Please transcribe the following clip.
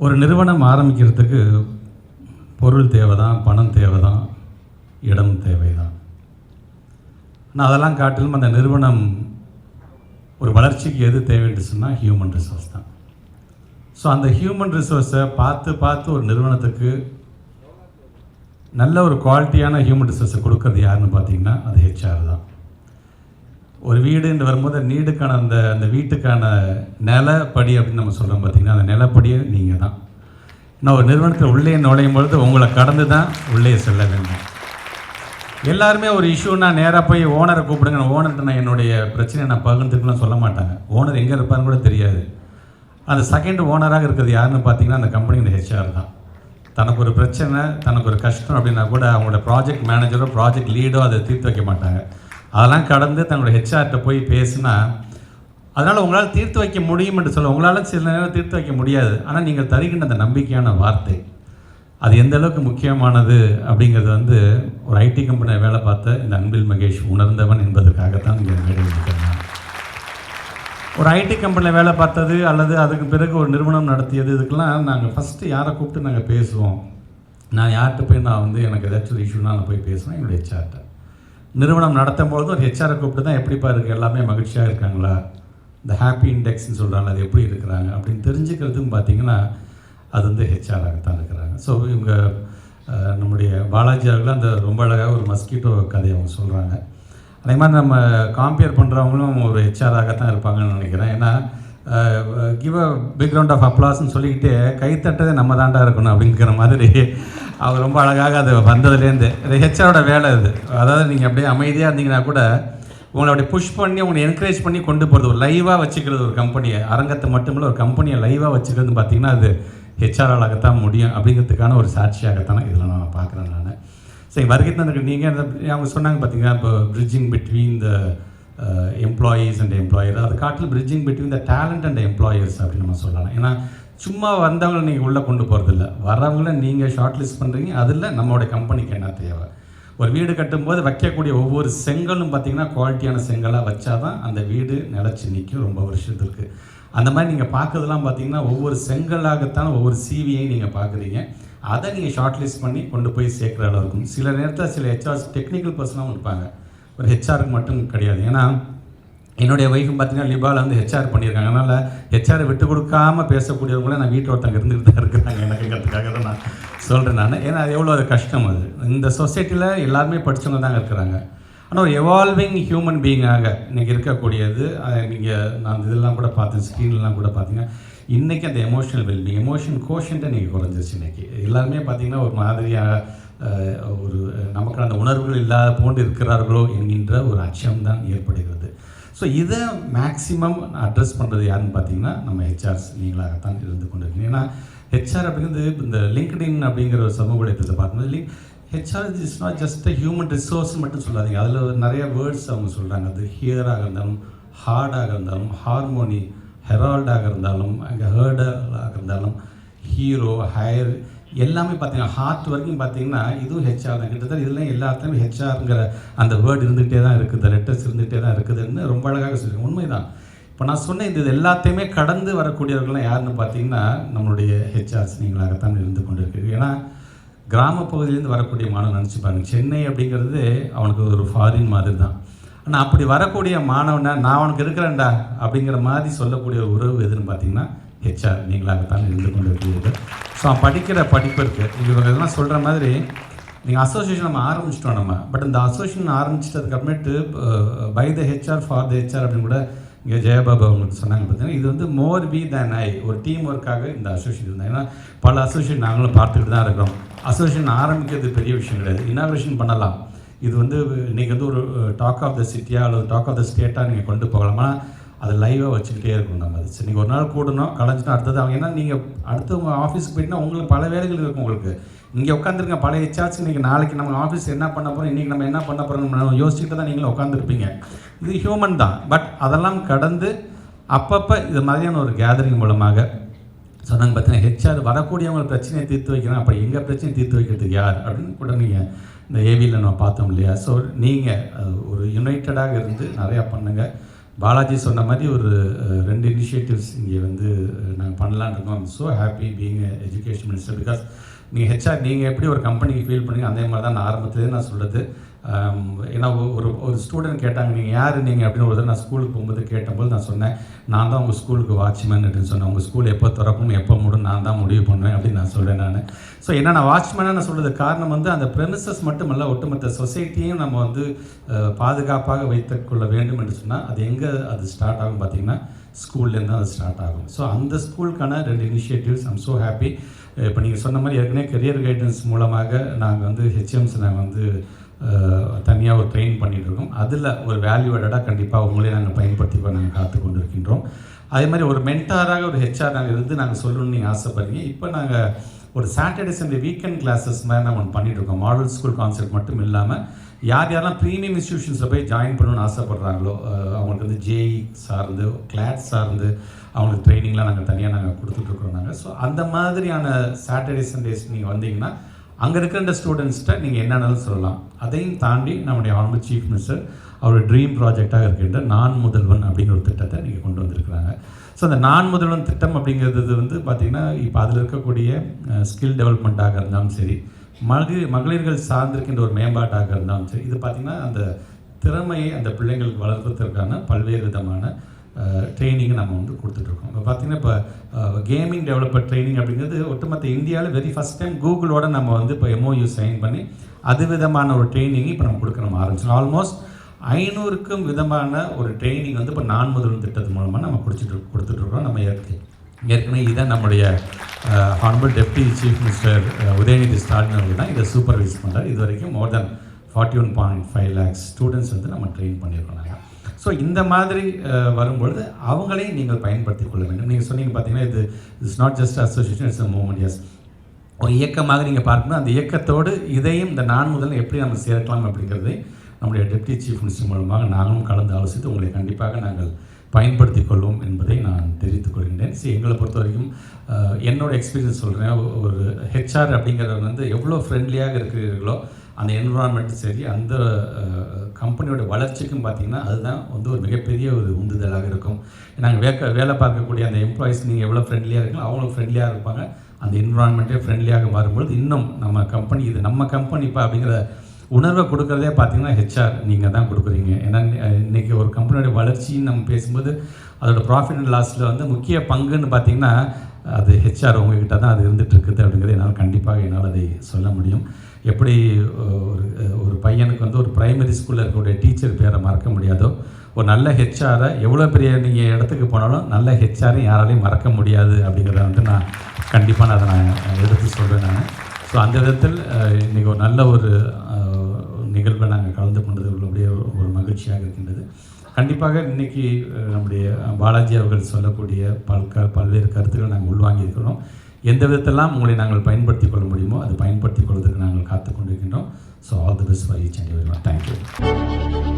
ஒரு நிறுவனம் ஆரம்பிக்கிறதுக்கு பொருள் தேவை தான் பணம் தேவை தான் இடம் தேவை தான் ஆனால் அதெல்லாம் காட்டிலும் அந்த நிறுவனம் ஒரு வளர்ச்சிக்கு எது தேவைன்னு சொன்னால் ஹியூமன் ரிசோர்ஸ் தான். ஸோ அந்த ஹியூமன் ரிசோர்ஸை பார்த்து பார்த்து ஒரு நிறுவனத்துக்கு நல்ல ஒரு குவாலிட்டியான ஹியூமன் ரிசோர்ஸை கொடுக்கறது யாருன்னு பார்த்தீங்கன்னா அது ஹெச்ஆர் தான். ஒரு வீடுன்னு வரும்போது நீடுக்கான அந்த அந்த வீட்டுக்கான நிலப்படி அப்படின்னு நம்ம சொல்கிறோம் பார்த்தீங்கன்னா அந்த நிலப்படியே நீங்கள் தான். நான் ஒரு நிறுவனத்தில் உள்ளே நுழையும் பொழுது உங்களை கடந்து தான் உள்ளே செல்ல வேண்டும். எல்லாருமே ஒரு இஷ்யூனா நேராக போய் ஓனரை கூப்பிடுங்க. ஓனர்கிட்ட நான் என்னுடைய பிரச்சனையை நான் பகிர்ந்துக்கலாம் சொல்ல மாட்டாங்க ஓனர் எங்கே இருப்பாருன்னு கூட தெரியாது. அந்த செகண்ட் ஓனராக இருக்கிறது யாருன்னு பார்த்தீங்கன்னா அந்த கம்பெனியோட ஹெச்ஆர் தான். தனக்கு ஒரு பிரச்சனை தனக்கு ஒரு கஷ்டம் அப்படின்னா கூட அவங்களோட ப்ராஜெக்ட் மேனேஜரோ ப்ராஜெக்ட் லீடோ அதை தீர்த்து வைக்க மாட்டாங்க. அதெல்லாம் கடந்து தங்களோட ஹெச்ஆர்கிட்ட போய் பேசினா அதனால் உங்களால் தீர்த்து வைக்க முடியும் என்று சொல்ல உங்களால் சில நேரம் தீர்த்து வைக்க முடியாது. ஆனால் நீங்கள் தருகின்ற அந்த நம்பிக்கையான வார்த்தை அது எந்த அளவுக்கு முக்கியமானது அப்படிங்கிறது வந்து ஒரு ஐடி கம்பெனியில் வேலை பார்த்த இந்த அன்பில் மகேஷ் உணர்ந்தவன் என்பதற்காகத்தான் இங்கே மேடையில் ஒரு ஐடி கம்பெனியில் வேலை பார்த்தது அல்லது அதுக்கு பிறகு ஒரு நிறுவனம் நடத்தியது இதுக்கெல்லாம் நாங்கள் ஃபஸ்ட்டு யாரை கூப்பிட்டு நாங்கள் பேசுவோம்? நான் யார்கிட்ட போய் நான் வந்து எனக்கு ஏதாச்சும் ஒரு நான் போய் பேசுவேன் என்னுடைய ஹெச்ஆர்கிட்ட நிறுவனம் நடத்தும் பொழுது ஒரு ஹெச்ஆரை கூப்பிட்டு தான் எப்படிப்பா இருக்குது எல்லாமே மகிழ்ச்சியாக இருக்காங்களா? இந்த ஹாப்பி இண்டெக்ஸ்னு சொல்கிறாங்க அது எப்படி இருக்கிறாங்க? அப்படின்னு தெரிஞ்சுக்கிறதுக்கும் பார்த்தீங்கன்னா அது வந்து ஹெச்ஆராக தான் இருக்கிறாங்க. ஸோ இவங்க நம்முடைய பாலாஜி அவர்கள் அந்த ரொம்ப அழகாக ஒரு மஸ்கிட்டோ கதையை அவங்க சொல்கிறாங்க அதே மாதிரி நம்ம காம்பேர் பண்ணுறவங்களும் ஒரு ஹெச்ஆராக தான் இருப்பாங்கன்னு நினைக்கிறேன். ஏன்னா கிவ் அ பேக்ரவுண்ட் ஆஃப் அப்ளாஸ்ன்னு சொல்லிக்கிட்டு கைத்தட்டதே நம்ம தாண்டா இருக்கணும் அப்படிங்கிற மாதிரி அவர் ரொம்ப அழகாக அது வந்ததுலேருந்து. இது ஹெச்ஆரோட வேலை இது. அதாவது நீங்கள் அப்படியே அமைதியாக இருந்தீங்கன்னா கூட உங்களை அப்படியே புஷ் பண்ணி உங்களை என்கரேஜ் பண்ணி கொண்டு போகிறது ஒரு லைவாக வச்சுக்கிறது ஒரு கம்பெனியை அரங்கத்தை மட்டுமில்ல ஒரு கம்பெனியை லைவாக வச்சுக்கிறது பார்த்தீங்கன்னா அது ஹெச்ஆராலாகத்தான் முடியும் அப்படிங்கிறதுக்கான ஒரு சாட்சியாகத்தான் இதில் நான் பார்க்குறேன் நான். சரி வருகை தந்திருக்கு நீங்கள் அவங்க சொன்னாங்க பார்த்தீங்கன்னா இப்போ bridging between the employees and employer அது காட்டில் bridging between the talent and employers அப்படின்னு நம்ம சொல்லலாம். ஏன்னா சும்மா வந்தவங்களை நீங்கள் உள்ளே கொண்டு போகிறதில்ல வரவங்கள நீங்கள் ஷார்ட் லிஸ்ட் பண்ணுறீங்க அதில் நம்மளுடைய கம்பெனிக்கு என்ன தேவை? ஒரு வீடு கட்டும்போது வைக்கக்கூடிய ஒவ்வொரு செங்கலும் பார்த்தீங்கன்னா குவாலிட்டியான செங்கலாக வச்சாதான் அந்த வீடு நிலச்சி நிற்கும் ரொம்ப வருஷத்துக்கு அந்த மாதிரி நீங்கள் பார்க்குறதுலாம் பார்த்தீங்கன்னா ஒவ்வொரு செங்கலாகத்தான் ஒவ்வொரு சிவியையும் நீங்கள் பார்க்குறீங்க. அதை நீங்கள் ஷார்ட் லிஸ்ட் பண்ணி கொண்டு போய் சேர்க்குற அளவு இருக்கும் சில நேரத்தில் சில ஹெச்ஆர்ஸ் டெக்னிக்கல் பர்சனாகவும் இருப்பாங்க. ஒரு ஹெச்ஆருக்கு மட்டும் கிடையாது. ஏன்னா என்னுடைய ஒய்ஃபும் பார்த்தீங்கன்னா லிபாவில் வந்து ஹெச்ஆர் பண்ணியிருக்காங்க. அதனால் ஹெச்ஆரை விட்டு கொடுக்காமல் பேசக்கூடியவங்கள நான் வீட்டில் ஒருத்தங்க இருந்துகிட்டு தான் இருக்கிறாங்க. எனக்குங்கிறதுக்காக தான் நான் சொல்கிறேன் நான். ஏன்னா அது எவ்வளோ அது கஷ்டம் அது. இந்த சொசைட்டியில் எல்லாருமே படித்தவங்க தாங்க இருக்கிறாங்க. ஆனால் ஒரு எவால்விங் ஹியூமன் பீயிங்காக இன்றைக்கி இருக்கக்கூடியது நீங்கள் நான் இதெல்லாம் கூட பார்த்தேன் ஸ்க்ரீன்லாம் கூட பார்த்தீங்கன்னா இன்றைக்கி அந்த எமோஷனல் வெல்பிங் எமோஷன் கோஷன்ட்டை நீங்கள் குறைஞ்சிருச்சு இன்றைக்கி எல்லாருமே பார்த்தீங்கன்னா ஒரு மாதிரியாக ஒரு நமக்கு அந்த உணர்வுகள் இல்லாத போன்று இருக்கிறார்களோ என்கின்ற ஒரு அச்சம்தான் ஏற்படுகிறது. ஸோ இதை மேக்ஸிமம் அட்ரஸ் பண்ணுறது யாருன்னு பார்த்தீங்கன்னா நம்ம ஹெச்ஆர்ஸ் நீங்களாகத்தான் இருந்து கொண்டிருக்கீங்க. ஏன்னா ஹெச்ஆர் அப்படிங்கிறது இந்த லிங்க்டின் அப்படிங்கிற ஒரு சமூக வலைத்தளத்தை பார்க்கும்போது link HR is not just human resource மட்டும் சொல்லாதீங்க. அதில் நிறைய வேர்ட்ஸ் அவங்க சொல்கிறாங்க அது ஹியராக இருந்தாலும் ஹார்டாக இருந்தாலும் ஹார்மோனி ஹெரால்டாக இருந்தாலும் அங்கே ஹேர்டாக இருந்தாலும் ஹீரோ ஹையர் எல்லாமே பார்த்தீங்கன்னா ஹார்ட் வரைக்கும் பார்த்தீங்கன்னா இதுவும் ஹெச்ஆர் தான். கிட்டத்தட்ட இதெல்லாம் எல்லாத்தையுமே ஹெச்ஆருங்கிற அந்த வேர்டு இருந்துகிட்டே தான் இருக்குது. லெட்டர்ஸ் இருந்துகிட்டே தான் இருக்குதுன்னு ரொம்ப அழகாக சொல்லுவேன் உண்மைதான். இப்போ நான் சொன்ன இந்த இது எல்லாத்தையுமே கடந்து வரக்கூடியவர்கள்லாம் யாருன்னு பார்த்தீங்கன்னா நம்மளுடைய ஹெச்ஆர்ஸ் நீங்களாகத்தான் இருந்து கொண்டிருக்கீங்க ஏன்னா கிராமப்பகுதியிலேருந்து வரக்கூடிய மாணவன் நினச்சி பாருங்க. சென்னை அப்படிங்கிறது அவனுக்கு ஒரு ஃபாரின் மாதிரி தான் ஆனால் அப்படி வரக்கூடிய மாணவனை நான் அவனுக்கு இருக்கிறேன்டா அப்படிங்கிற மாதிரி சொல்லக்கூடிய ஒரு உறவு எதுன்னு பார்த்தீங்கன்னா ஹெச்ஆர் நீங்களாகத்தான் இருந்து கொண்டு இருக்கிறீர்கள் ஸோ படிக்கிற படிப்பு இருக்குது இவங்க இதெல்லாம் சொல்கிற மாதிரி நீங்கள் அசோசியேஷன் நம்ம ஆரம்பிச்சிட்டோம் நம்ம. பட் இந்த association ஆரம்பிச்சிட்டதுக்கப்புறமேட்டு by the HR for the HR அப்படின்னு கூட இங்கே ஜெயபாபு அவங்களுக்கு சொன்னாங்க பார்த்தீங்கன்னா இது வந்து மோர் பி தேன் ஐ ஒரு டீம் ஒர்க்காக இந்த அசோசியேஷன் இருந்தாங்க. ஏன்னா பல அசோசியேஷன் நாங்களும் பார்த்துக்கிட்டு தான் இருக்கிறோம். அசோசியேஷன் ஆரம்பிக்கிறது பெரிய விஷயம் கிடையாது. இனாக்ரேஷன் பண்ணலாம். இது வந்து இன்றைக்கி வந்து ஒரு டாக் ஆஃப் த சிட்டியா அல்லது டாக் ஆஃப் த ஸ்டேட்டாக நீங்கள் கொண்டு போகலாமா. அதை லைவாக வச்சுக்கிட்டே இருக்கணும் நம்ம. அது சரி நீங்கள் ஒரு நாள் கூடணும் கலைஞ்சினா அடுத்தது அவங்க. ஏன்னா நீங்கள் அடுத்து உங்கள் ஆஃபீஸுக்கு போயிட்டுனா உங்களுக்கு பல வேலைகள் இருக்கும் உங்களுக்கு. இங்கே உட்காந்துருங்க பழைய ஹெச்ஆர்ஸ் இன்றைக்கி நாளைக்கு நம்ம ஆஃபீஸ் என்ன பண்ண போகிறோம் இன்றைக்கி நம்ம என்ன பண்ண போகிறோம் யோசிச்சுட்டு தான் நீங்களும் உட்காந்துருப்பீங்க இது ஹியூமன் தான். பட் அதெல்லாம் கடந்து அப்பப்போ இது மாதிரியான ஒரு கேதரிங் மூலமாக சொன்னாங்க பார்த்தீங்கன்னா ஹெச்ஆர் வரக்கூடியவங்க பிரச்சனையை தீர்த்து வைக்கிறேன் அப்போ எங்கள் பிரச்சனையை தீர்த்து வைக்கிறதுக்கு யார்? அப்படின்னு கூட நீங்கள் இந்த ஏவியில் நம்ம பார்த்தோம் இல்லையா? ஸோ நீங்கள் ஒரு யுனைட்டடாக இருந்து நிறையா பண்ணுங்கள் பாலாஜி சொன்ன மாதிரி ஒரு ரெண்டு இனிஷியேட்டிவ்ஸ் இங்கே வந்து நாங்கள் பண்ணலான்னு இருக்கோம். So happy being education minister because நீங்கள் ஹெச்ஆர் நீங்கள் எப்படி ஒரு கம்பெனிக்கு ஃபீல் பண்ணி அதே மாதிரி தான் நான் ஆரம்பத்துலேயே நான் சொல்கிறது ஏன்னா ஒரு ஒரு ஸ்டூடெண்ட் கேட்டாங்க நீங்கள் யார்? நீங்கள் அப்படின்னு ஒரு தடவை நான் ஸ்கூலுக்கு போகும்போது கேட்டபோது நான் சொன்னேன் நான் தான் உங்கள் ஸ்கூலுக்கு வாட்ச்மேன் அப்படின்னு சொன்னேன். உங்கள் ஸ்கூல் எப்போ திறக்கும் எப்போ மூடும் நான் தான் முடிவு பண்ணுவேன் அப்படின்னு நான் சொல்கிறேன் நான். ஸோ என்ன நான் வாட்ச்மேனாக நான் சொல்கிறது காரணம் வந்து அந்த ப்ரெமிசஸ் மட்டுமல்ல ஒட்டுமொத்த சொசைட்டியும் நம்ம வந்து பாதுகாப்பாக வைத்துக்கொள்ள வேண்டும் என்று சொன்னால் அது எங்கே அது ஸ்டார்ட் ஆகும் பார்த்தீங்கன்னா ஸ்கூல்லேருந்து அது ஸ்டார்ட் ஆகும். ஸோ அந்த ஸ்கூலுக்கான ரெண்டு இனிஷியேட்டிவ்ஸ் ஐம் ஸோ ஹாப்பி இப்போ நீங்கள் சொன்ன மாதிரி ஏற்கனவே கெரியர் கைடன்ஸ் மூலமாக நாங்கள் வந்து ஹெச்எம்ஸ் நாங்கள் வந்து தனியாக ஒரு ட்ரெயின் பண்ணிகிட்ருக்கோம் இருக்கோம் அதில் ஒரு வேல்யூவேடடாக கண்டிப்பாக உங்களே நாங்கள் பயன்படுத்தி நாங்கள் காத்து கொண்டு இருக்கின்றோம் அதே மாதிரி ஒரு மென்டாராக ஒரு ஹெச்ஆர் நாங்கள் இருந்து நாங்கள் சொல்லணும்னு நீங்கள் ஆசைப்படுறீங்க. இப்போ நாங்கள் ஒரு சாட்டர்டே சண்டே வீக்கெண்ட் கிளாஸஸ் மாதிரி நாங்கள் ஒன்று பண்ணிகிட்ருக்கோம் மாடல் ஸ்கூல் கான்செப்ட் மட்டும் இல்லாமல் யார் யாரெல்லாம் ப்ரீமியம் இன்ஸ்டியூஷன்ஸில் போய் ஜாயின் பண்ணணும்னு ஆசைப்படுறாங்களோ அவங்களுக்கு வந்து ஜேஇ சார்ந்து கிளாட் சார்ந்து அவங்களுக்கு ட்ரைனிங்லாம் நாங்கள் தனியாக நாங்கள் கொடுத்துட்ருக்குறோம் நாங்கள் ஸோ அந்த மாதிரியான சாட்டர்டே சண்டேஸ் நீங்கள் வந்தீங்கன்னா அங்கே இருக்கிற ஸ்டூடெண்ட்ஸ்கிட்ட நீங்கள் என்னென்னாலும் சொல்லலாம். அதையும் தாண்டி நம்முடைய ஆனபிள் சீஃப் மினிஸ்டர் அவருடைய ட்ரீம் ப்ராஜெக்டாக இருக்கின்ற நான் முதல்வன் அப்படிங்கிற ஒரு திட்டத்தை நீங்கள் கொண்டு வந்திருக்கிறாங்க. ஸோ அந்த நான் முதல்வன் திட்டம் அப்படிங்கிறது வந்து பார்த்திங்கன்னா இப்போ அதில் இருக்கக்கூடிய ஸ்கில் டெவலப்மெண்ட்டாக இருந்தாலும் சரி மகளிர் மகளிர்கள் சார்ந்திருக்கின்ற ஒரு மேம்பாட்டாக இருந்தாலும் சரி இது பார்த்திங்கன்னா அந்த திறமையை அந்த பிள்ளைங்களுக்கு வளர்ப்பதற்கான பல்வேறு விதமான ட்ரைனிங்கை நம்ம வந்து கொடுத்துட்ருக்கோம். இப்போ பார்த்தீங்கன்னா இப்போ கேமிங் டெவலப்பர் ட்ரைனிங் அப்படிங்கிறது ஒட்டுமொத்த இந்தியாவில் வெரி ஃபஸ்ட் டைம் கூகுளோட நம்ம வந்து இப்போ எம்ஓயு சைன் பண்ணி அது விதமான ஒரு ட்ரைனிங் இப்போ நம்ம கொடுக்க நம்ம ஆரம்பிச்சோம். ஆல்மோஸ்ட் ஐநூறுக்கும் விதமான ஒரு ட்ரைனிங் வந்து இப்போ நான் முதல் திட்டத்து மூலமாக நம்ம குடிச்சிட்டு கொடுத்துட்ருக்கோம் நம்ம ஏற்கனவே ஏற்கனவே இதான் நம்முடைய honourable deputy chief minister Udhayanidhi Stalin அவர்கள் தான் இதை சூப்பர்வைஸ் பண்ணுறாரு இது வரைக்கும் more than forty one point five lakhs students வந்து நம்ம ட்ரெயின் பண்ணியிருக்கோம். நாங்கள் ஸோ இந்த மாதிரி uh, வரும்பொழுது அவங்களையும் நீங்கள் பயன்படுத்திக் கொள்ள வேண்டும். நீங்கள் சொன்னீங்க பார்த்தீங்கன்னா இது it's not just association it's a movement as ஒரு இயக்கமாக நீங்கள் பார்க்கணும். அந்த இயக்கத்தோடு இதையும் இந்த நான் முதல் எப்படி நம்ம சேர்க்கலாம் அப்படிங்கிறதை நம்முடைய டெப்டி சீஃப் மினிஸ்டர் மூலமாக நாங்களும் கலந்து ஆலோசித்து உங்களை கண்டிப்பாக நாங்கள் பயன்படுத்திக் கொள்வோம் என்பதை நான் தெரிவித்துக் கொள்கின்றேன். சரி எங்களை பொறுத்த வரைக்கும் uh, என்னோடய எக்ஸ்பீரியன்ஸ் சொல்கிறேன் ஒரு ஹெச்ஆர் அப்படிங்கிறவங்க வந்து எவ்வளோ ஃப்ரெண்ட்லியாக இருக்கிறீர்களோ அந்த என்விரான்மெண்ட்டும் சரி அந்த கம்பெனியோட வளர்ச்சிக்கும் பார்த்தீங்கன்னா அதுதான் வந்து ஒரு மிகப்பெரிய ஒரு உந்துதலாக இருக்கும். நாங்கள் வேக்க வேலை பார்க்கக்கூடிய அந்த எம்ப்ளாயிஸ் நீங்கள் எவ்வளோ ஃப்ரெண்ட்லியாக இருக்கீங்களோ அவங்களும் ஃப்ரெண்ட்லியாக இருப்பாங்க. அந்த என்விரான்மெண்ட்டே ஃப்ரெண்ட்லியாக மாறும்பொழுது இன்னும் நம்ம கம்பெனி இது நம்ம கம்பெனிப்பா அப்படிங்கிற உணர்வை கொடுக்குறதே பார்த்தீங்கன்னா ஹெச்ஆர் நீங்கள் தான் கொடுக்குறீங்க. ஏன்னா இன்றைக்கி ஒரு கம்பெனியோட வளர்ச்சின்னு நம்ம பேசும்போது அதோட ப்ராஃபிட் அண்ட் லாஸில் வந்து முக்கிய பங்குன்னு பார்த்தீங்கன்னா அது ஹெச்ஆர் உங்ககிட்ட தான் அது இருந்துகிட்டு இருக்குது அப்படிங்கிறது என்னால் கண்டிப்பாக என்னால் அதை சொல்ல முடியும். எப்படி ஒரு ஒரு பையனுக்கு வந்து ஒரு ப்ரைமரி ஸ்கூலில் இருக்கக்கூடிய டீச்சர் பேரை மறக்க முடியாதோ ஒரு நல்ல ஹெச்ஆரை எவ்வளோ பெரிய நீங்கள் இடத்துக்கு போனாலும் நல்ல ஹெச்ஆரையும் யாராலையும் மறக்க முடியாது அப்படிங்கிறத வந்து நான் கண்டிப்பாக நான் அதை நான் எடுத்து சொல்கிறேன் நான். ஸோ அந்த விதத்தில் இன்றைக்கி ஒரு நல்ல ஒரு நிகழ்வை நாங்கள் கலந்து கொண்டது உள்ளபடியே ஒரு மகிழ்ச்சியாக இருக்கின்றது. கண்டிப்பாக இன்னைக்கு நம்முடைய பாலாஜி அவர்கள் சொல்லக்கூடிய பல்க க பல்வேறு கருத்துக்களை நாங்கள் உள்வாங்கியிருக்கிறோம். எந்த விதத்தெல்லாம் உங்களை நாங்கள் பயன்படுத்திக் கொள்ள முடியுமோ அதை பயன்படுத்திக் கொள்வதற்கு நாங்கள் காத்து கொண்டிருக்கின்றோம். So all the best for each and every one thank you